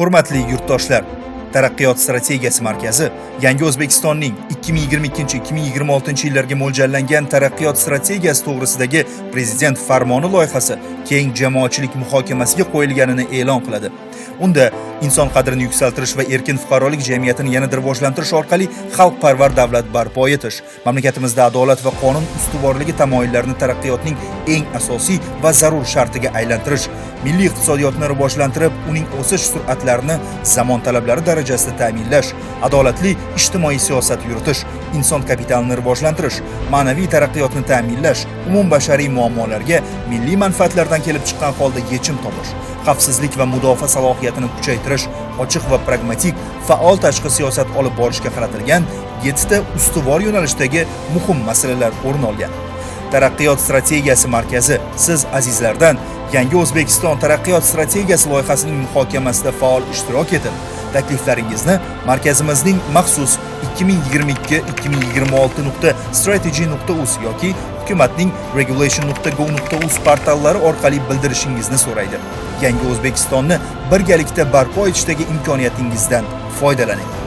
Hurmatli yurtdoshlar, Taraqqiyot strategiyasi markazi Yangi O'zbekistonning 2022-2026 yillarga mo'ljallangan taraqqiyot strategiyasi to'g'risidagi prezident farmoni loyihasi keng jamoatchilik muhokamasiga qo'yilganini e'lon qiladi. Unda inson qadrini yuksaltirish va erkin fuqarolik jamiyatini yanada rivojlantirish orqali xalqparvar davlat barpo etish, mamlakatimizda adolat va qonun ustuvorligi tamoyillarini taraqqiyotning eng asosiy va zarur shartiga aylantirish, milliy iqtisodiyotni rivojlantirib, uning o'sish sur'atlarini zamon talablari darajasida darajasida ta'minlash, adolatli ijtimoiy siyosat yuritish, inson kapitalini rivojlantirish, ma'naviy taraqqiyotni ta'minlash, umumbashariy muammolarga milliy manfaatlardan kelib chiqqan holda yechim topish, xavfsizlik va mudofaa salohiyatini kuchaytirish, ochiq va pragmatik, faol tashqi siyosat olib borishga qaratilgan yettita ustuvor yo'nalishdagi muhim masalalar o'rin olgan. Taraqqiyot strategiyasi markazi siz azizlardan Yangi O'zbekiston taraqqiyot strategiyasi loyihasining muhokamasida faol ishtirok etib, takliflaringizni markazimizning maxsus 2022-2026.strategy.uz yoki hukumatning regulation.go.uz portallari orqali bildirishingizni so'raydi. Yangi O'zbekistonni birgalikda barpo etishdagi imkoniyatingizdan foydalaning.